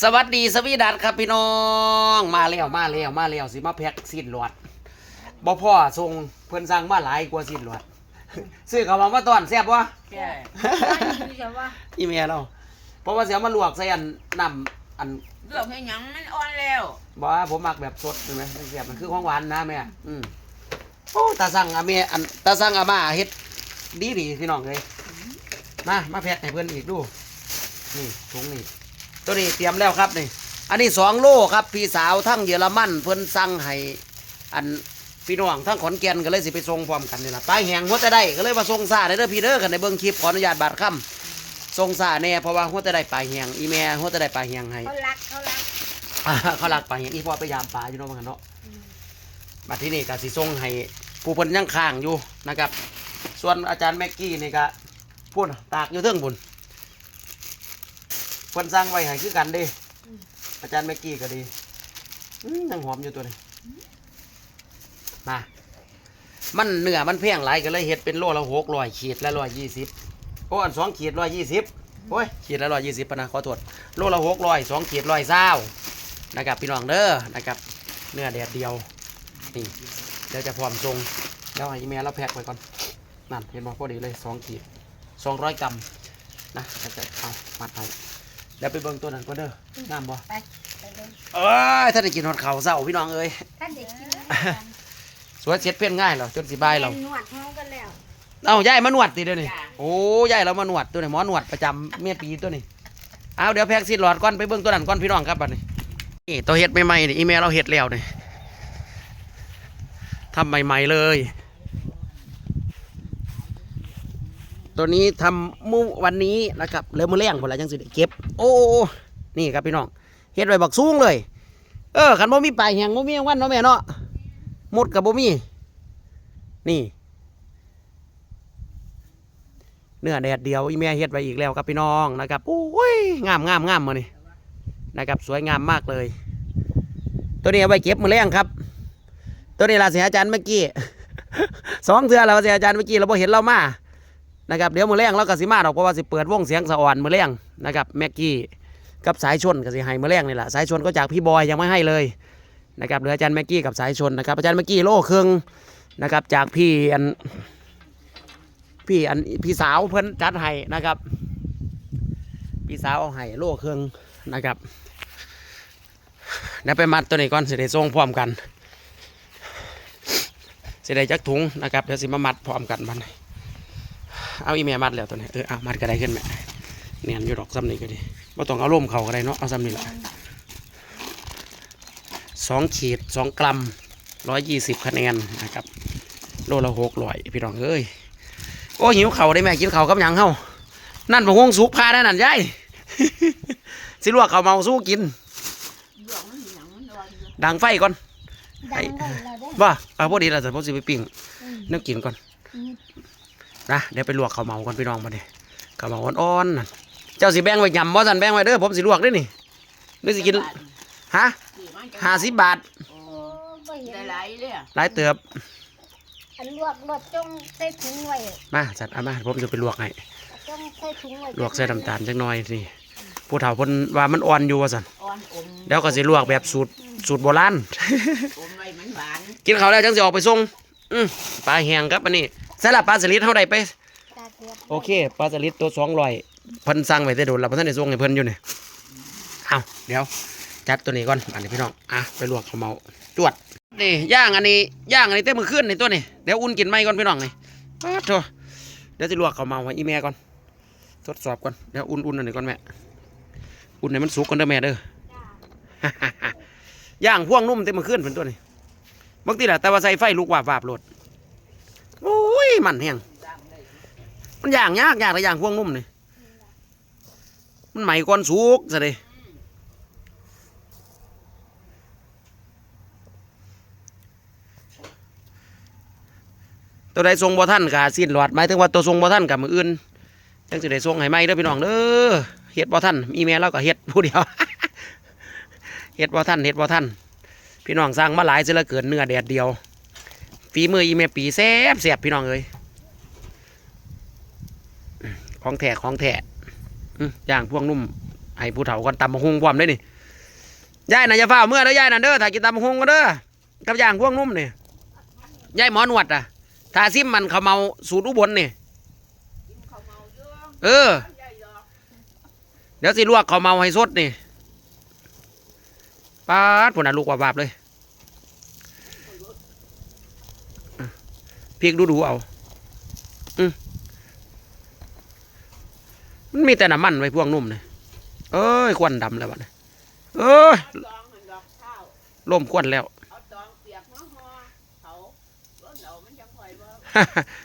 สวัสดีสวีดัสครับพี่น้อง มาแล้วมาแล้วมาแล้วสิมาแพ็กสิ้นหลอดบ่พ่อส่งเพิ่นสั่งมาหลายกว่าสิ้นหลอดซื้อเขามามาตอนแซ่บวะใช่ดีจังว่าอีเมียเราเพราะว่าเสียมาลวกใส่อันน้ำอันเลือกให้หยังมันอ่อนแล้วบ่ว่าผมมักแบบสดใช่ไหมมันแซ่บมันคือของหวานนะแม่อืมโอ้ตาสั่งอาเมียอันตาสั่งอาม่าเฮ็ดดีดีพี่น้องเลยมามาแพ็กให้เพื่อนอีกดูนี่ถุงนี่ ตัวนี้เตรียมแล้วครับนี่ อันนี้สองโลครับ พี่สาวทั้งเยอรมันเพิ่นสั่งให้อันพี่น้องทั้งขอนแก่นก็เลยสิไปส่งพร้อมกันนี่ล่ะปลายแหงหัวแต่ได้ก็เลยมาส่งซาได้เด้อพี่เด้อกันในเบิ่งคลิปขออนุญาตบาดค่ำส่งซาแน่เพราะว่าหัวแต่ได้ปลายแหงอีแม่หัวแต่ได้ปลายแหงให้เขารักเขารักอ่าเขาลักปลายแหงอีพ่อไปยามปลาอยู่เนาะมันกันเนาะบัดที่นี่ก็สิส่งให้ผู้เพิ่นยังค้างอยู่นะครับ ส่วนอาจารย์แม็กกี้นี่ก็พูดตากอยู่เทิงบุญ เพิ่นสั่งไว้ให้คือกันเด้อาจารย์แม็กกี้ก็ดีอืมยังหอมอยู่ตัวนี้มามันเนื้อมันแพงหลายก็เลยเฮ็ดเป็นโลละหกร้อยขีดละร้อยยี่สิบโอ้อันสองขีดร้อยยี่สิบโอ้ยขีดละร้อยยี่สิบปะนะขอโทษโลละหกร้อยสองขีดร้อยเศร้านะครับพี่น้องเด้อนะครับ เนื้อแดดเดียวนี่เดี๋ยวจะพร้อมทรงเดี๋ยวให้อีเมลเราแพ็คไว้ก่อนนั่นเห็นบ่พอดีเลยสองขีดสองร้อยกรัมนะจะเอามัดไป ดี๋ยวไปเบิ่งตัวนั้นก็เด้องามบ่ไปไปเลยเอ้ยถ้าได้กินหอดเขาวเศร้าพี่น้องเอ้ยท่านเด็กกินแล้วกันสวยเช็ดเพี้ยนง่ายเหรอจนสิบายเรานวดท้องกันแล้วเอ้ายายมานวดติเดี๋ยวนี้โอ้ยายเรามานวดตัวนี้หมอนวดประจำเมียปีตัวนี้เอาเดี๋ยวแพ็กซีดหลอดก่อนไปเบิ่งตัวนั้นก่อนพี่น้องครับบัดนี้นี่ตัวเฮ็ดใหม่ๆนี่อีเมลเราเฮ็ดแล้วนี่ทำใหม่ๆเลย ตัวนี้ทำเมื่อวันนี้นะครับเลยมือแรงผลละจังสิได้เก็บ โอ้นี่ครับพี่น้องเฮ็ดไว้บักสูงเลย เออขันบ่มีปลายแหงบ่มีวันเนาะแม่เนาะหมดกับบ่มี นี่ เนื้อแดดเดียวอีแม่เฮ็ดไว้อีกแล้วครับพี่น้องนะครับโอ้ยงามงามงามมานี่นะครับ สวยงามมากเลย ตัวนี้เอาไว้เก็บมือแรงครับ ตัวนี้ลาเสียอาจารย์เมื่อกี้สองเทือแล้วเสียอาจารย์เมื่อกี้เราบ่เห็นเรามา นะครับเดี๋ยวมือแรงเราก็สิมาดอกเพราะว่าสิเปิดวงเสียงสะอ่อนมือแรงนะครับแม็กกี้กับสายชนก็สิให้มือแรงนี่แหละสายชนก็จากพี่บอยยังไม่ให้เลยนะครับเหลืออาจารย์แม็กกี้กับสายชนนะครับอาจารย์แม็กกี้โล่ครึ่งนะครับจากพี่อันพี่อันพี่สาวเพิ่นจัดให้นะครับ พี่สาวเอาให้โลเครื่องนะครับเดี๋ยวไปมัดตัวนี้ก่อนสิได้ส่งพร้อมกันสิได้จักถุงนะครับเดี๋ยวสิมามัดพร้อมกันบัดน เอาอีเมลมัดแล้วตัวนี้เออเอามัดก็ได้ขึ้นแม่เนียนอยู่ดอกซ้ำนี่ก็ดีว่าต้องเอาล่มเขาก็ได้เนาะเอาซ้ำนี่แหละสองขีดสองกรัมร้อยยี่สิบคะแนนนะครับโลละหกร้อยพี่น้องเอ้ยโอ้หิวเขาวได้แม่กินเขาวกับหยังเฮานั่นบ่ห่วงสุกพาได้นั่นยายสิลวกเขาวเมาสู้กินเลือกมันให้หยังมันอ่อนอยู่ดังไฟก่อนดังเลยเราได้ว่าเอาพอดีแล้วแต่พอสิไปปิ้งอืมนึกกินก่อนอืม นะเดี๋ยวไปลวกเขาวเมาก่อนพี่น้องมาเด้เขาวเมาอ่อนๆนั่นเจ้าสิแบ่งไว้ยำบ่สันแบ่งไว้เด้อผมสิลวกเด้อนี่นึกสิกินฮะกี่มันจะห้าสิบบาทโอ้โอ้บ่เห็นได้หลายเลยอะหลายเติบอันลวกรสจงใส่ถุงไว้มาสัตว์เอามาผมจะไปลวกให้จงใส่ถุงไว้ลวกใส่น้ำตาลจักหน่อยนี่ผู้เฒ่าเพิ่นว่ามันอ่อนอยู่ว่าซั่นอ่อนอมเดี๋ยวก็สิลวกแบบสูตรสูตรโบราณอมไว้มันหวานกินข้าวแล้วจังสิออกไปส่งอืมปลาแห้งครับอันนี้ ใส่ละปลาสลิดเท่าใดไปตาเกือบโอเคปลาสลิดตัวสองร้อยเพิ่นสั่งไว้แต่โดนแล้วเพิ่นได้ส่งให้เพิ่นอยู่นี่เอาเดี๋ยว จัดตัวนี้ก่อนอันนี้พี่น้องอะไปลวกข้าวเมาจวดนี่ย่างอันนี้ย่างอันนี้เต้มือขึ้นนี่ตัวนี้เดี๋ยวอุ่นกินไหมก่อนพี่น้องนี่อ้าวโถเดี๋ยวจะลวกข้าวเมาให้อีแม่ก่อนทดสอบก่อนเดี๋ยวอุ่นๆอันนี้ก่อนแม่อุ่นให้มันสุกก่อนเด้อแม่เด้อย่างพ่วงนุ่มเต็มมือขึ้นเป็นตัวนี้บางทีแหละแต่ว่าใส่ไฟลูกวาบวาบโหลด โอ้ยมันแห้งมันย่างยากยากแต่ย่างพวงนุ่มนี่มันไหม่ก่อนสุกซะเลยตัวใดทรงบ่ท่านกะสิ้นหลอดหมายถึงว่าตัวทรงบ่ท่านกับมืออื่นจังสิได้ทรงให้ไหมเด้อพี่น้องเด้อเฮ็ดบ่ท่านอีเมลเราก็เฮ็ดผู้เดียวเฮ็ดบ่ท่านเฮ็ดบ่ท่านพี่น้องสร้างมาหลายเสียเหลือเกินเนื้อแดดเดียว ฝีมืออีเมปีแซ่บแซ่บพี่น้องเอ้ยของแท้ของแท้อื้อย่างพวกนุ่มให้ผู้เฒ่าก่อนตำบักฮุงพร้อมได้นี่ยายน่ะยาเฝ้าเมื่อเด้อยายน่ะเด้อถ้ากินตำบักฮุงก็เด้อกับอย่างพวกนุ่มนี่ยายหมอนวดอะถ้าซิมมันเขาเมาสูตรอุบลนี่เขาเมาเยอะเออ เดี๋ยวสิลวกเขาเมาให้สดนี่ป้าดผุนน่ะลูกว่าบาบเลยอะ พริกดูดูๆเอา อืมมันมีแต่น้ำมันไว้พวกนุ่มเลยเอ้ย ควันดำแล้วบัดนี้เอ้ยเอาตองมันดอกข้าวล่มควันแล้วฮ่ารถเรามันจะคอยบ่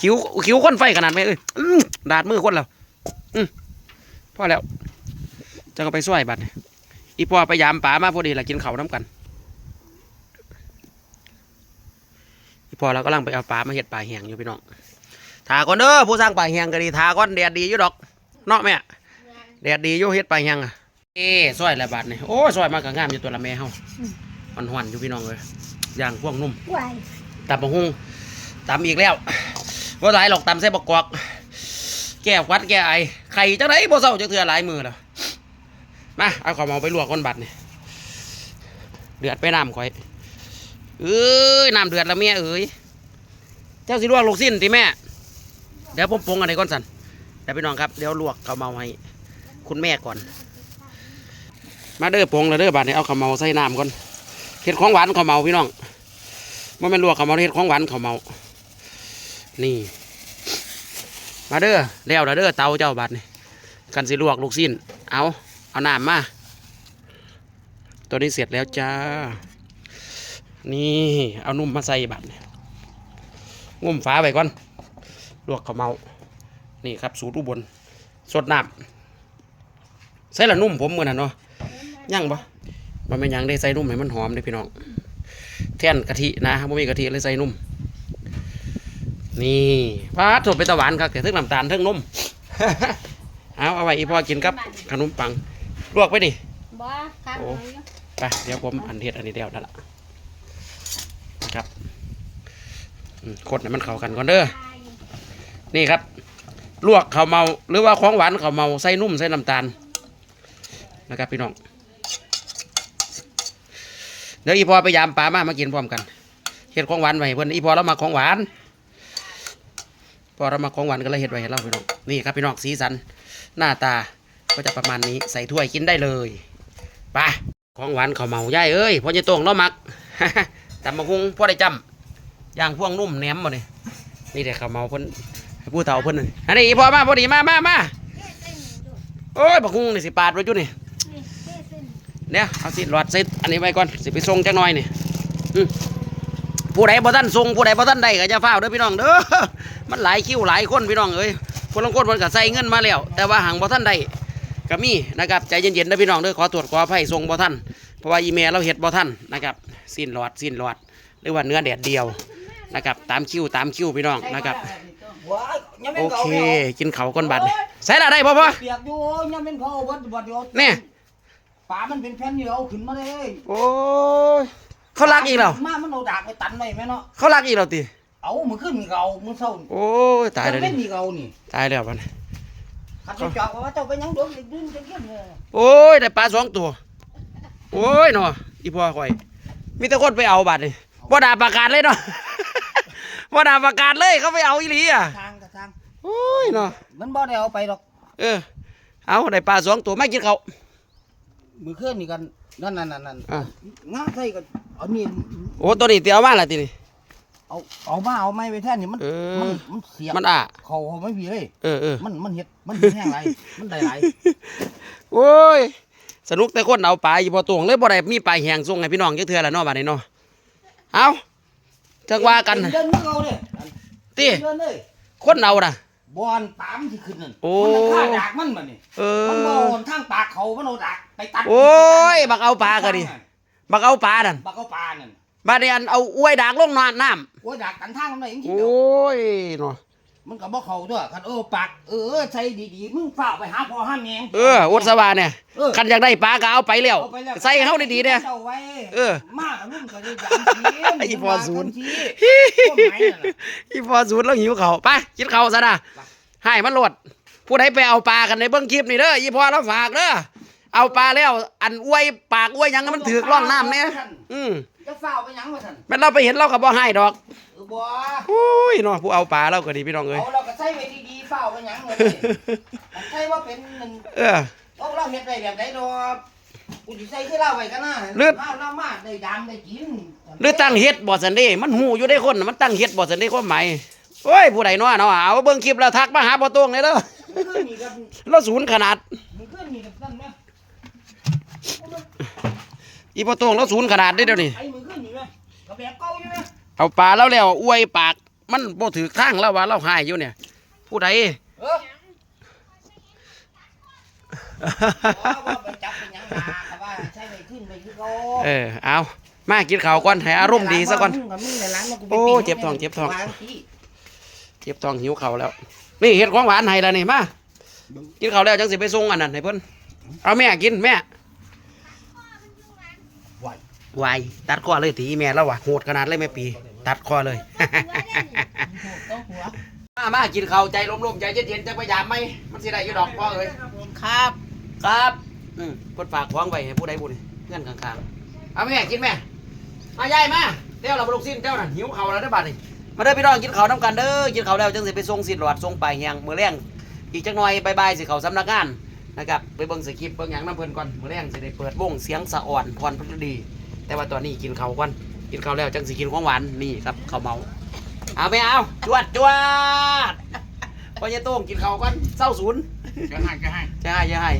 คิ้วคิ้วควันไฟขนาดไหมเอ้ยดาดมือควันแล้วพอแล้วจะก็ไปช่วยบัดนี้อีพอไปยามป่ามาพอดีละกินเขาน้ำกัน พอเรากำลังไปเอาปลามาเห็ดปลาแหงอยู่พี่น้องถาก่อนเด้อผู้สร้างปลาแหงก็ดีถาก่อนแดดดีอยู่ดอกเนาะแม่แดดดีอยู่เห็ดปลาแหงอะเอ้ซอยละบาทนี่โอ้ยซอยมากก็งามอยู่ตัวละแม่เฮาหวานๆอยู่พี่น้องเลยย่างพวกนุ่มไหวตำบักหุ่งตำอีกแล้วว่าหลายหรอกตำใส่บกกอกแก้ควัดแก้ไอไข่จังไรบ่เศร้าจักเทื่อหลายมือแล้วมาเอาข้าวเมาไปลวกก้นบัดนี่เดือดไปน้ำข่อย เอ้ยน้ำเดือดแล้วแม่เอ้ยเจ้าสิลวกลูกสิ้นติแม่ เดี๋ยวผมปรุงอันนี้ก่อนสันเดี๋ยวพี่น้องครับเดี๋ยวลวกข้าวเมาให้คุณแม่ก่อน มาเด้อปรุงแล้วเด้อบัดนี้เอาข้าวเมาใส่น้ำก่อนเห็ดของหวานข้าวเมาพี่น้องมันเป็นลวกข้าวเมาเฮ็ดของหวานข้าวเมา นี่ มาเด้อแล้วเด้อเตาเจ้าบัดนี่กันสิลวกลูกสิ้น เอาเอาน้ำมาตัวนี้เสร็จแล้วจ้า นี่ เอานุ่มมาใส่บัดนี่งุ่มฟ้าไปก่อน ลวกข้าวเมา นี่ครับ สูตรอุบล สดน้ำใส่ละนุ่มผมเหมือนน่ะเนาะยังปะมันเป็นหยังได้ใส่นุ่มให้มันหอมเด้อพี่น้อง แท่นกะทินะครับไม่มีกะทิเลยใส่นุ่ม นี่พาดสดไปตะหวานครับแต่ทึ่งน้ำตาลทึ่งนมเอาเอาไว้อีพ่อกินกับ ขนมปัง ลวกไปดิบ่ข้างโอ้หน่อยอยู่ไปเดี๋ยวผมอันเทศอันนี้เดียวนั่นแหละนะครับอืม กดให้มันเข้ากันก่อนเด้อนี่ครับ ลวกข้าวเมาหรือว่าของหวานข้าวเมาใส่นุ่มใส่น้ำตาลนะครับพี่น้องเดี๋ยวอีพอไปยามปลามามากินพร้อมกันเฮ็ดของหวานไว้เพิ่อนอีพอเรามาของหวานพอเรามาของหวานก็เลยเฮ็ดไว้ให้เราพี่น้องนี่ครับพี่น้องสีสันหน้าตาก็จะประมาณนี้ใส่ถ้วยกินได้เลยไปของหวานข้าวเมาย่ายเอ้ยพ่อจะตรงเรามักตำมะฮุงพ่อได้จำ ย่างพวงนุ่มแหนมมาเนี่ยนี่แต่ขาเมาเพิ่นผู้เฒ่าเพิ่นน่ะอันนี้พอมาพอดีมามามาโอ้ยบักฮุ้งนี่สิปาดไว้จุนี่นี่เนี่ยเอาสิหลอดใส่อันนี้ไว้ก่อนสิไปส่งจักหน่อยนี่ผู้ใดบ่ทันส่งผู้ใดบ่ทันได้ก็จะฟ้าเด้อพี่น้องเด้อมันหลายคิวหลายคนพี่น้องเอ้ยคนลงคนเพิ่นก็ใส่เงินมาแล้ว แต่ว่าหังบ่ทันได้ก็มีนะครับใจเย็นๆเด้อพี่น้องเด้อขอตรวจขออภัยส่งบ่ทันเพราะว่าอีเมลเราเฮ็ดบ่ทันนะครับสิ้นหลอดสิ้นหลอดหรือว่าเนื้อแดดเดียว นะครับตามคิวตามคิวพี่น้องนะครับว้ายยังเป็นโอเขาเคเนี่ยกินเขาวก่อนบัดนี่ใส่ละได้พ่อพ่อเปียกอยู่ยังเป็นเขาวัดวัดเดียวเนี่ยป่ามันเป็นแผ่นเดียวเอาขึ้นมาเลยโอ้ยเขารักอีกแล้วมามันเอาดากไปตันไว้แม่เนาะเขารักอีกแล้วติเอามือขึ้นมีเก่ามือเศร้าโอ้ยตายแล้วเป็ดินมีเก่านี่ตายแล้วบัดนี้ขัดสิจอกว่าเจ้าไปยังโดนดึงดึงจังเงี้ยเลยโอ้ยได้ปลาสองตัวโอ้ยเนาะอีพ่อข่อยมีแต่คนไปเอาบัตรนี่บ่ด่าประกาศเลยเนาะ บ่ด่าประกาศเลยเขาไปเอาอีหลีอะทางกับทางโอ้ยเนาะมันบ่ได้เอาไปหรอก เออ เอาได้ปลาสองตัวไม่กินเขาวมือขึ้นนี่กันนั่นนั่นนั่นนั่นอะงาใส่กันเอานี่โอ้ตัวนี้เตียวมาและทีนี่ เอาเอามาเอาไม้ไปแท่นนี่มันเออ มันมันเสียบมันอะเขาเขาไม่พีเลยเออเออมันมันเห็ดมันเห็ดแห้งไรมันได้ไรโอ้ยสนุกแต่คนเอาปลาอยู่พอตวงเลยบ่ได้มีปลาแหงส่งให้พี่น้องจักเทื่อละเนาะบัดนี้เนาะเอา จักว่ากันเดินมือเก่าเลยติเดินเลยคนเอาน่ะบอลตามที่ขึ้นนั่นโอ้มันฆ่าดากมันมันนี่เอมันบออลทางปากเขามันเอาดากไปตัดโอ้ยบักเอาปลาก็ดิ บักเอาปลานั่นบักเอาปลานั่นบาดนี้อันเอาอวยดากลงน้ำน้โอ้ยดากกันทางมันได้ยังำทีโอเดียว้ยเนาะ มันก็บ่เข้าด้วยคันเออปากเออใส่ดีๆมึงฝ้ากไปหาพ่อหาแม่เอออดสวาเนี่ยเออ คันอยากได้ปลาก็เอาไปแล้ว เอาไปแล้วใส่เขาดีๆเนี่ยเจ้าไว้เออมากับลุงก็ได้ยามทีไอ้พ่อศูนย์ทีพวกไหนนั่นน่ะ อีพอสูตรแล้วหิวเขาวไปกินเขาวซะนะให้มันโหลดผู้ใดไปเอาปลากันในเบื้องคลิปนี่เด้ออีพอเราฝากเด้อ เอาปลาแล้ว อันอ้วยปากอ้วยหยังมันถือกล่องน้ำเนี่ยอืมจะเฝ้าไปหยังมาท่านแม่นเราไปเห็นเราก็บ่ให้ดอกเออบ่อุ้ยเนาะผู้เอาปลาเราก็ดีพี่น้องเอ้ยเอาเราก็ใส่ไว้ดีๆเฝ้าไปหยังเลยใส่ว่าเป็นหนึ่งเออโอ้เราเฮ็ดไว้แบบไหนดอกกูสิใส่คือเราไว้กันนะเลือดเราเรามาได้ดามได้กินหรือตั้งเฮ็ดบ่สันเด้มันหูอยู่ได้คนน่ะมันตั้งเฮ็ดบ่สันเด้ความหมายโอ้ยผู้ใดเนาะเนาะเอาเบิ่งคลิปแล้วทักมาหาพ่อตวงเลยเด้อมันขึ้นนี่กับเราศูนย์ขนาด มันขึ้นนี่กับนั่นนะ อีพ่อตวงเราศูนย์ขนาดเด้อเดี๋ยวนี้ไอ้มือขึ้นนี่ไหมกับแบบเก่าอยู่ไหมเอาปลาแล้วแล้วอ้วยปาก มันบ่ถือข้างแล้วว่าเราหายอยู่เนี่ย ผู้ใดเออว่าว่าไปจับเป็นหยังมาแต่ว่าใช้ไว้ขึ้นไปคือเขาเออเอามากินข้าวก่อนให้อารมณ์ดีซะก่อน มึงกับมึงในร้านมากูไปโอ้ปิ้เจ็บท้องเจ็บท้อง วางที่เจ็บท้องหิวข้าวแล้ว นี่เฮ็ดของหวานให้แล้วนี่มากินข้าวแล้วจังสิไปส่งอันนั้นให้เพิ่นเอาแม่กินแม่ไห ววายตัดคอเลยตีแม่แล้ววะโหดขนาดเลยแม่ปี ตัดคอเลยต้องหัวมามากินข้าวใจลมๆใจเย็นๆจะพยายามไหมมันสิได้อยู่ดอกพ่อเอ้ยครับ ครับอืมเพิ่นฝากของไว้ให้ผู้ใดผู้หนึ่งเพื่อนข้างๆเอาแม่กินแม่มายายมาเดี๋ยวเราไปลูกสิ้นเจ้าน่ะหิวข้าวแล้วได้อบัดนี้มาเด้อพี่น้องกินข้าวน้ำกันเด้อกินข้าวแล้วจังสิไปส่งสินหลอดส่งไปลายแหงมื้อแรงอีกจักหน่อยบายๆสิเข้าสำนักงาน นะครับไปเบิ่งสคริปต์เบิ่งหยังน้ำเพิ่นก่อนมื้อแรงสิได้เปิดวงเสียงสะอ่อนพรพฤดี แต่ว่าตอนนี้กินข้าวก่อนกินข้าวแล้วจังสิกินของหวานนี่ครับข้าวเมา เอาไปเอาจวดจวดพ่อใหญ่โต้งกินข้าวก่อนเศร้าศูนย์จะให้จะให้จะให้จะให้